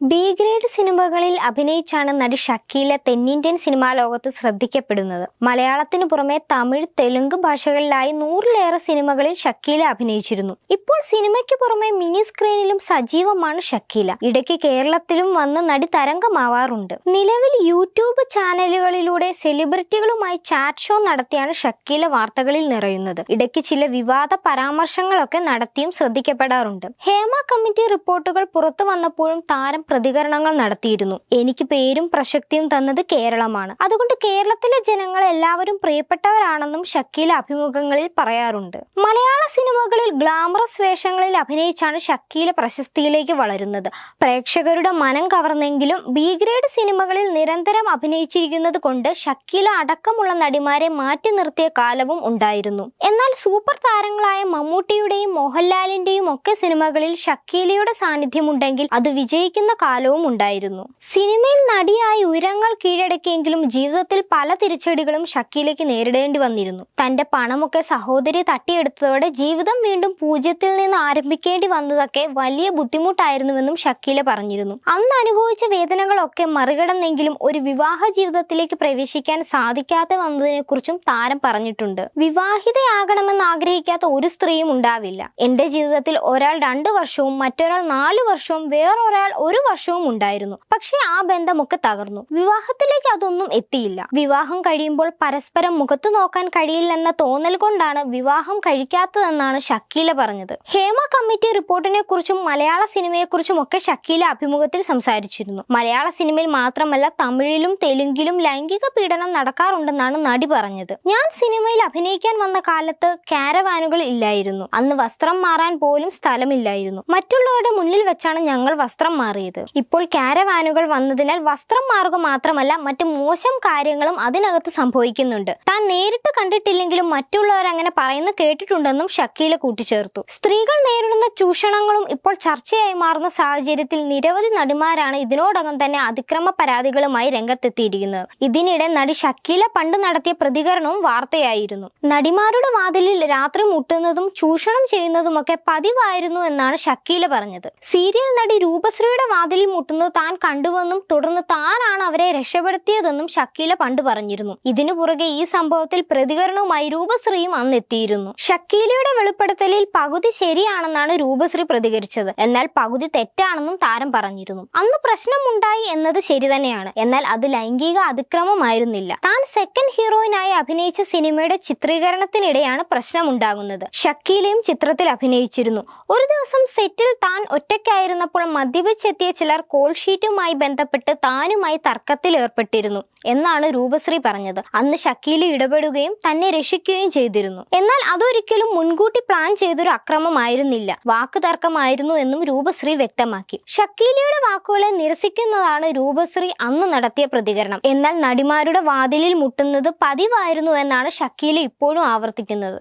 B grade സിനിമകളിൽ അഭിനയിച്ചാണ് നടി ഷക്കീല തെന്നിന്ത്യൻ സിനിമാ ലോകത്ത് ശ്രദ്ധിക്കപ്പെടുന്നത്. മലയാളത്തിനു പുറമെ തമിഴ് തെലുങ്ക് ഭാഷകളിലായി നൂറിലേറെ സിനിമകളിൽ ഷക്കീല അഭിനയിച്ചിരുന്നു. ഇപ്പോൾ സിനിമയ്ക്ക് പുറമെ മിനി സ്ക്രീനിലും സജീവമാണ് ഷക്കീല. ഇടയ്ക്ക് കേരളത്തിലും വന്ന് നടി തരംഗമാവാറുണ്ട്. നിലവിൽ യൂട്യൂബ് ചാനലുകളിലൂടെ സെലിബ്രിറ്റികളുമായി ചാറ്റ് ഷോ നടത്തിയാണ് ഷക്കീല വാർത്തകളിൽ നിറയുന്നത്. ഇടയ്ക്ക് ചില വിവാദ പരാമർശങ്ങളൊക്കെ നടത്തിയും ശ്രദ്ധിക്കപ്പെടാറുണ്ട്. ഹേമ കമ്മിറ്റി റിപ്പോർട്ടുകൾ പുറത്തു വന്നപ്പോഴും താരം പ്രതികരണങ്ങൾ നടത്തിയിരുന്നു. എനിക്ക് പേരും പ്രശക്തിയും തന്നത് കേരളമാണ്. അതുകൊണ്ട് കേരളത്തിലെ ജനങ്ങൾ എല്ലാവരും പ്രിയപ്പെട്ടവരാണെന്നും ഷക്കീല അഭിമുഖങ്ങളിൽ പറയാറുണ്ട്. മലയാള സിനിമകളിൽ ഗ്ലാമറസ് വേഷങ്ങളിൽ അഭിനയിച്ചാണ് ഷക്കീല പ്രശസ്തിയിലേക്ക് വളരുന്നത്. പ്രേക്ഷകരുടെ മനം കവർന്നെങ്കിലും ബി ഗ്രേഡ് സിനിമകളിൽ നിരന്തരം അഭിനയിച്ചിരിക്കുന്നത് കൊണ്ട് ഷക്കീല അടക്കമുള്ള നടിമാരെ മാറ്റി നിർത്തിയ കാലവും ഉണ്ടായിരുന്നു. എന്നാൽ സൂപ്പർ താരങ്ങളായ മമ്മൂട്ടിയുടെയും മോഹൻലാലിന്റെയും ഒക്കെ സിനിമകളിൽ ഷക്കീലയുടെ സാന്നിധ്യമുണ്ടെങ്കിൽ അത് വിജയിക്കുന്ന കാലവും ഉണ്ടായിരുന്നു. സിനിമയിൽ നടിയായി ഉയരങ്ങൾ കീഴടക്കിയെങ്കിലും ജീവിതത്തിൽ പല തിരിച്ചടികളും ഷക്കീലയ്ക്ക് നേരിടേണ്ടി വന്നിരുന്നു. തന്റെ പണമൊക്കെ സഹോദരി തട്ടിയെടുത്തതോടെ ജീവിതം വീണ്ടും പൂജ്യത്തിൽ നിന്ന് ആരംഭിക്കേണ്ടി വന്നതൊക്കെ വലിയ ബുദ്ധിമുട്ടായിരുന്നുവെന്നും ഷക്കീല പറഞ്ഞിരുന്നു. അന്ന് അനുഭവിച്ച വേദനകളൊക്കെ മറികടന്നെങ്കിലും ഒരു വിവാഹ ജീവിതത്തിലേക്ക് പ്രവേശിക്കാൻ സാധിക്കാതെ വന്നതിനെക്കുറിച്ചും താരം പറഞ്ഞിട്ടുണ്ട്. വിവാഹിതയാകണമെന്ന് ആഗ്രഹിക്കാത്ത ഒരു സ്ത്രീയും ഉണ്ടാവില്ല. എന്റെ ജീവിതത്തിൽ ഒരാൾ രണ്ടു വർഷവും മറ്റൊരാൾ നാലു വർഷവും വേറൊരാൾ ഒരു വർഷവും ഉണ്ടായിരുന്നു. പക്ഷേ ആ ബന്ധമൊക്കെ തകർന്നു. വിവാഹത്തിലേക്ക് അതൊന്നും എത്തിയില്ല. വിവാഹം കഴിയുമ്പോൾ പരസ്പരം മുഖത്തു നോക്കാൻ കഴിയില്ലെന്ന തോന്നൽ കൊണ്ടാണ് വിവാഹം കഴിക്കാത്തതെന്നാണ് ഷക്കീല പറഞ്ഞത്. ഹേമ കമ്മിറ്റി റിപ്പോർട്ടിനെ കുറിച്ചും മലയാള സിനിമയെക്കുറിച്ചും ഒക്കെ ഷക്കീല അഭിമുഖത്തിൽ സംസാരിച്ചിരുന്നു. മലയാള സിനിമയിൽ മാത്രമല്ല തമിഴിലും തെലുങ്കിലും ലൈംഗിക പീഡനം നടക്കാറുണ്ടെന്നാണ് നടി പറഞ്ഞത്. ഞാൻ സിനിമയിൽ അഭിനയിക്കാൻ വന്ന കാലത്ത് കാരവാനുകൾ ഇല്ലായിരുന്നു. അന്ന് വസ്ത്രം മാറാൻ പോലും സ്ഥലമില്ലായിരുന്നു. മറ്റുള്ളവരുടെ മുന്നിൽ വെച്ചാണ് ഞങ്ങൾ വസ്ത്രം മാറിയത്. ഇപ്പോൾ കാരവാനുകൾ വന്നതിനാൽ വസ്ത്രം മാറുക മാത്രമല്ല മറ്റു മോശം കാര്യങ്ങളും അതിനകത്ത് സംഭവിക്കുന്നുണ്ട്. താൻ നേരിട്ട് കണ്ടിട്ടില്ലെങ്കിലും മറ്റുള്ളവർ അങ്ങനെ പറയുന്നു കേട്ടിട്ടുണ്ടെന്നും ഷക്കീല കൂട്ടിച്ചേർത്തു. സ്ത്രീകൾ നേരിടുന്ന ചൂഷണങ്ങളും ഇപ്പോൾ ചർച്ചയായി മാറുന്ന സാഹചര്യത്തിൽ നിരവധി നടിമാരാണ് ഇതിനോടകം തന്നെ അതിക്രമ പരാതികളുമായി രംഗത്തെത്തിയിരിക്കുന്നത്. ഇതിനിടെ നടി ഷക്കീല പണ്ട് നടത്തിയ പ്രതികരണവും വാർത്തയായിരുന്നു. നടിമാരുടെ വാതിലിൽ രാത്രി മുട്ടുന്നതും ചൂഷണം ചെയ്യുന്നതുമൊക്കെ പതിവായിരുന്നു എന്നാണ് ഷക്കീല പറഞ്ഞത്. സീരിയൽ നടി രൂപശ്രീയുടെ വാതിലിൽ മുട്ടുന്നത് താൻ കണ്ടുവെന്നും തുടർന്ന് താനാണ് അവരെ രക്ഷപ്പെടുത്തിയതെന്നും ഷക്കീല പണ്ട് പറഞ്ഞിരുന്നു. ഇതിനു പുറകെ ഈ സംഭവത്തിൽ പ്രതികരണവുമായി രൂപശ്രീയും അന്ന് എത്തിയിരുന്നു ഷക്കീലയുടെ വെളിപ്പെടുത്തലിൽ പകുതി ശരിയാണെന്നാണ് രൂപശ്രീ പ്രതികരിച്ചത്. എന്നാൽ പകുതി തെറ്റാണെന്നും താരം പറഞ്ഞിരുന്നു. അന്ന് പ്രശ്നമുണ്ടായി എന്നത് ശരി തന്നെയാണ്. എന്നാൽ അത് ലൈംഗിക അതിക്രമമായിരുന്നില്ല. താൻ സെക്കൻഡ് ഹീറോയിനായി അഭിനയിച്ച സിനിമയുടെ ചിത്രീകരണത്തിനിടെയാണ് പ്രശ്നമുണ്ടാകുന്നത്. ഷക്കീലയും ചിത്രത്തിൽ അഭിനയിച്ചിരുന്നു. ഒരു ദിവസം സെറ്റിൽ താൻ ഒറ്റയ്ക്കായിരുന്നപ്പോൾ മദ്യപിച്ചെത്തിയ ചിലർ കോൾ ഷീറ്റുമായി ബന്ധപ്പെട്ട് താനുമായി തർക്കത്തിൽ ഏർപ്പെട്ടിരുന്നു എന്നാണ് രൂപശ്രീ പറഞ്ഞത്. അന്ന് ഷക്കീൽ ഇടപെടുകയും തന്നെ രക്ഷിക്കുകയും ചെയ്തിരുന്നു. എന്നാൽ അതൊരിക്കലും മുൻകൂട്ടി പ്ലാൻ ചെയ്തൊരു അക്രമമായിരുന്നില്ല. വാക്ക് തർക്കമായിരുന്നു എന്നും രൂപശ്രീ വ്യക്തമാക്കി. ഷക്കീലയുടെ വാക്കുകളെ നിരസിക്കുന്നതാണ് രൂപശ്രീ അന്ന് നടത്തിയ പ്രതികരണം. എന്നാൽ നടിമാരുടെ വാതിലിൽ മുട്ടുന്നത് പതിവായിരുന്നു എന്നാണ് ഷക്കീല ഇപ്പോഴും ആവർത്തിക്കുന്നത്.